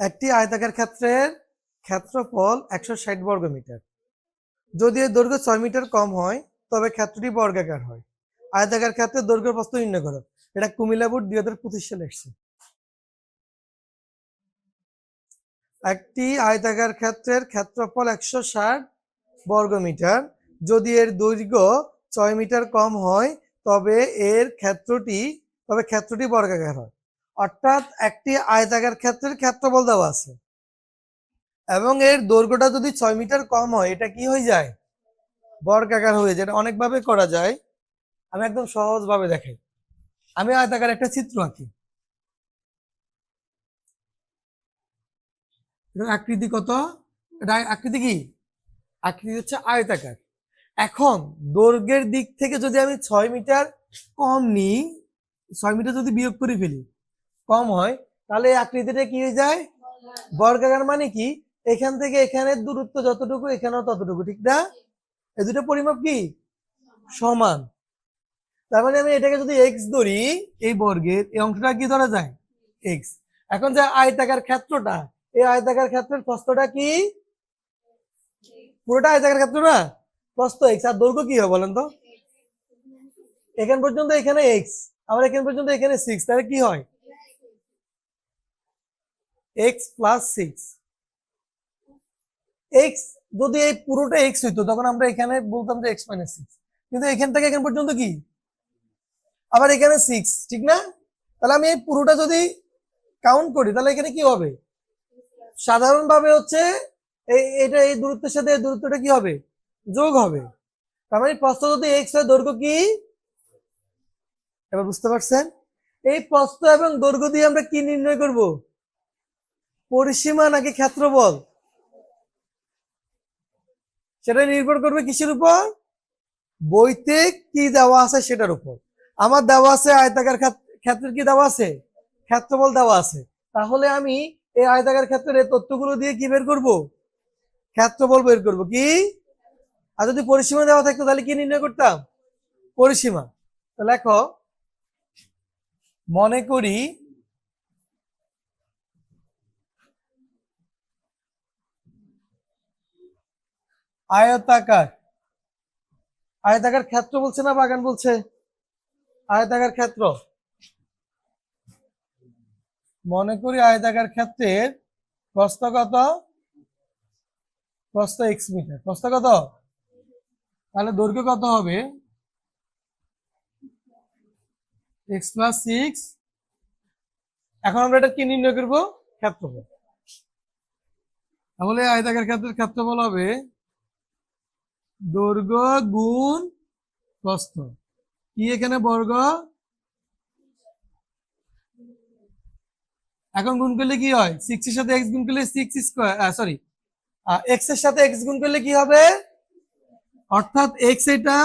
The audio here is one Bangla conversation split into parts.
একটি আয়তাকার ক্ষেত্রের ক্ষেত্রফল একশো ষাট বর্গ মিটার। যদি এর দৈর্ঘ্য ছয় মিটার কম হয়, তবে ক্ষেত্রটি বর্গাকার হয়। আয়তাকার ক্ষেত্রে দৈর্ঘ্য প্রস্থ নির্ণয় করো। এটা কুমিল্লা বোর্ড দুই হাজার পঁচিশ সালে এসছে। একটি আয়তাকার ক্ষেত্রের ক্ষেত্রফল একশো ষাট বর্গ মিটার। যদি এর দৈর্ঘ্য ছয় মিটার কম হয়, তবে এর ক্ষেত্রটি, তবে ক্ষেত্রটি বর্গাকার হয়। অর্থাৎ একটি আয়তাকার ক্ষেত্রের ক্ষেত্রফল দেওয়া আছে। এবং এর দৈর্ঘ্যটা যদি ছয় মিটার কম হয়, এটা কি হয়ে যায়? বর্গাকার হয়ে যায়। এটা অনেকভাবে করা যায়। আমি একদম সহজভাবে দেখাই। আমি আয়তাকার একটা চিত্র আঁকি। আকৃতি কত? এটা আকৃতি কি? আকৃতি হচ্ছে আয়তাকার। এখন দৈর্ঘ্যের দিক থেকে যদি আমি ছয় মিটার কম নিই, ছয় মিটার যদি বিয়োগ করে ফেলি কম হয়, তাহলে আকৃতিটা কি হয়ে যায়? বর্গাকার মানে কি? এখান থেকে এখানের দূরত্ব যতটুকু, এখানেও ততটুকু, ঠিক না? এই দুটো পরিমাপ কি? সমান। তার মানে আমি এটাকে যদি এক্স ধরি, এই বর্গের, এই অংশটা কি ধরা যায়? এক্স এখন যে আয়তাকার ক্ষেত্রটা, এই আয়তাকার ক্ষেত্রের প্রস্থটা কি? পুরোটা আয়তাকার ক্ষেত্র না? প্রস্থ এক্স আর দৈর্ঘ্য কি হয় বলেন তো? এখান পর্যন্ত এখানে এক্স আবার এখান পর্যন্ত এখানে সিক্স তাহলে কি হয়? এক্স প্লাস সিক্স এক্স যদি এই পুরোটা এক্স হইতো, তখন আমরা এখানে বলতাম যে এক্স মাইনাস সিক্স কিন্তু এখান থেকে এখান পর্যন্ত কি? আবার এখানে সিক্স ঠিক না? তাহলে আমি এই পুরোটা যদি কাউন্ট করি, তাহলে এখানে কি হবে? সাধারণভাবে হচ্ছে এই, এটা এই দূরত্বের সাথে এই দূরত্বটা কি হবে? যোগ হবে। তার মানে প্রস্থ যদি এক্স হয়, দৈর্ঘ্য কি? এবার বুঝতে পারছেন? এই প্রস্থ এবং দৈর্ঘ্য দিয়ে আমরা কি নির্ণয় করব? পরিসীমা নাকি ক্ষেত্রফল? সেটা নির্ভর করবে কিসের উপর? বইতে কি দেওয়া আছে সেটার উপর। আমার দেওয়া আছে আয়তাকার ক্ষেত- ক্ষেত্রের কি দেওয়া আছে? ক্ষেত্রফল দেওয়া আছে। তাহলে আমি এই আয়তাকার ক্ষেত্রের তথ্যগুলো দিয়ে কি বের করব? ক্ষেত্রফল বের করব কি? আর যদি পরিসীমা দেওয়া থাকতো তাহলে কি নির্ণয় করতাম? পরিসীমা। তো লেখো, মনে করি আয়তাকার। আয়তাকার ক্ষেত্র বলছে না বাগান বলছে? আয়তাকার ক্ষেত্র। মনে করি আয়তাকার ক্ষেত্রের প্রস্থ কত? প্রস্থ এক্স মিটার প্রস্থ কত? তাহলে দৈর্ঘ্য কত হবে? এক্স প্লাস সিক্স এখন আমরা এটা কি নির্ণয় করব? ক্ষেত্রফল। তাহলে আয়তাকার ক্ষেত্রের ক্ষেত্রফল হবে দৈর্ঘ্য গুণ প্রস্থ। কি এখানে বর্গ? এখন গুণ করলে কি হয়? সিক্স এর সাথে এক্স গুণ করলে সিক্স স্কোয়ার সরি এক্সের সাথে এক্স গুণ করলে কি হবে? অর্থাৎ এক্স এটা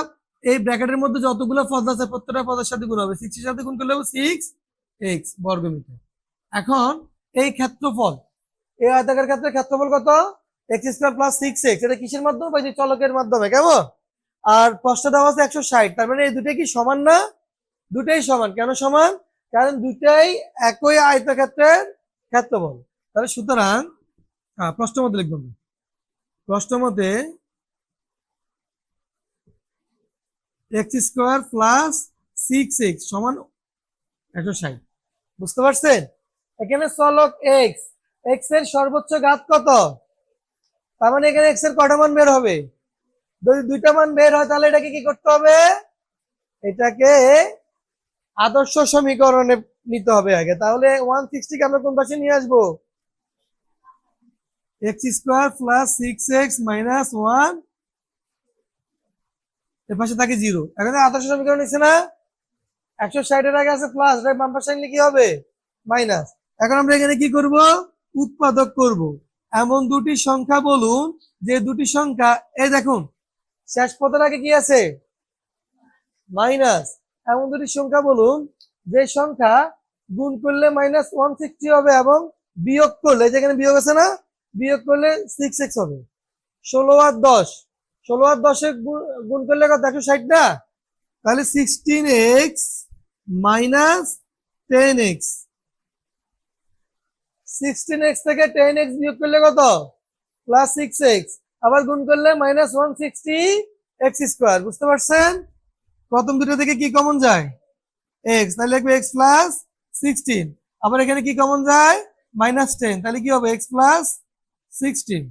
এই ব্র্যাকেটের মধ্যে যতগুলো পদ আছে, প্রত্যেকটা পদের সাথে গুণ হবে। সিক্স এর সাথে গুণ করলে সিক্স এক্স বর্গমিটার। এখন এই ক্ষেত্রফল, এই আয়তাকার ক্ষেত্রে ক্ষেত্রফল কত? X square plus six x এটা কিসের মাধ্যমে? চলকের মাধ্যমে, কেমন? আর একশো তার মানে এই কি সমান না? সমান, কেন সমান? কারণ একই তাহলে সুতরাং হ্যাঁ স্কোয়ার প্লাস সিক্স এক্স সমান একশো ষাট। বুঝতে পারছেন? এখানে চলক এক্স এক্সের সর্বোচ্চ ঘাত কত? তার মানে এখানে এক্সের কটা মান বের হবে? যদি দুইটা মান বের হয়, তাহলে এটাকে কি করতে হবে? এটাকে আদর্শ সমীকরণে নিতে হবে আগে। তাহলে ওয়ান সিক্সটিকে আমরা কোন পাশে নিয়ে আসব? X square plus six x minus ওয়ানের পাশে থাকে জিরো এখন আদর্শ সমীকরণ নিচ্ছে না? একশো ষাটের আগে আছে প্লাস বাম পাশে কি হবে? মাইনাস এখন আমরা এখানে কি করব? উৎপাদক করব। এমন দুটি সংখ্যা বলুন, যে দুটি সংখ্যা, এই দেখুন, শেষ পদের আগে কি আছে? মাইনাস। এমন দুটি সংখ্যা বলুন, যে সংখ্যা গুণ করলে মাইনাস ওয়ান সিক্সটি হবে এবং বিয়োগ করলে, যেখানে বিয়োগ আছে না, বিয়োগ করলে সিক্স এক্স হবে। ষোলো আর দশ। ষোলো আর দশে গুণ- করলে কত? একশো ষাট না? তাহলে sixteen x minus ten x. Sixteen x থেকে টেন এক্স বিয়োগ করলে কত? প্লাস সিক্স এক্স আবার গুণ করলে minus one sixty x square বুঝতে পারছেন? প্রথম দুটো থেকে কি কমন যায়? এক্স তাহলে লিখবে এক্স প্লাস সিক্সটিন আবার এখানে কি কমন যায়? মাইনাস টেন তাহলে কি হবে? X plus sixteen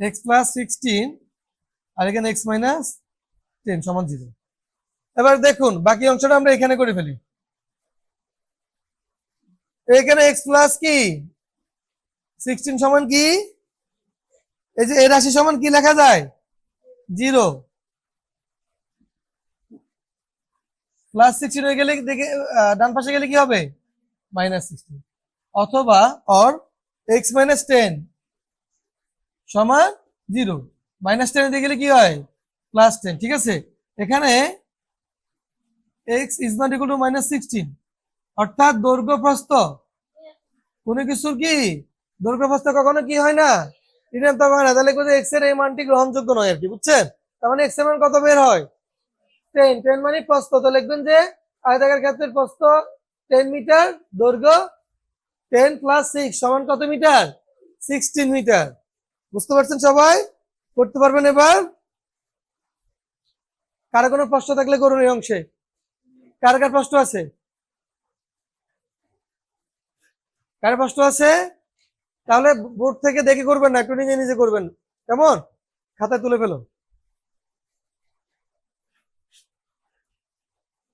x plus sixteen আর এখানে এক্স মাইনাস টেন সমান এবার দেখুন, বাকি অংশটা আমরা এখানে করে ফেলি। এখানে এক্স প্লাস কি? সিক্সটিন সমান কি? এই যে এ রাশি সমান কি লেখা যায়? জিরো প্লাস সিক্সটিন হয়ে গেলে দেখে ডান পাশে গেলে কি হবে? মাইনাস সিক্সটিন অথবা অর এক্স মাইনাস টেন সমান জিরো মাইনাস টেন দিয়ে গেলে কি হয়? প্লাস টেন ঠিক আছে? এখানে x is not equal to minus sixteen অর্থাৎ দৈর্ঘ্য প্রস্থ কোনো কিছুর কি? দৈর্ঘ্য প্রস্থ কখনো কি হয় না? ঋণাত্মক হয় না তাহলে এক্সের এই মানটি গ্রহণযোগ্য নয় আর কি, বুঝছেন? তার মানে এক্সের মান কত বের হয়? টেন টেন মানে প্রস্থ। তো লিখবেন যে আয়তাকার ক্ষেত্রের প্রস্থ টেন মিটার, দৈর্ঘ্য টেন প্লাস সিক্স সমান কত মিটার? Sixteen metre. বুঝতে পারছেন সবাই? করতে পারবেন এবার? কারও কোনো প্রশ্ন থাকলে করুন এই অংশে। কার কার প্রশ্ন আছে? কার প্রশ্ন আছে? তাহলে বোর্ড থেকে দেখে করবেন না, একটু নিজে নিজে করবেন। কেমন? খাতা তুলে ফেলো।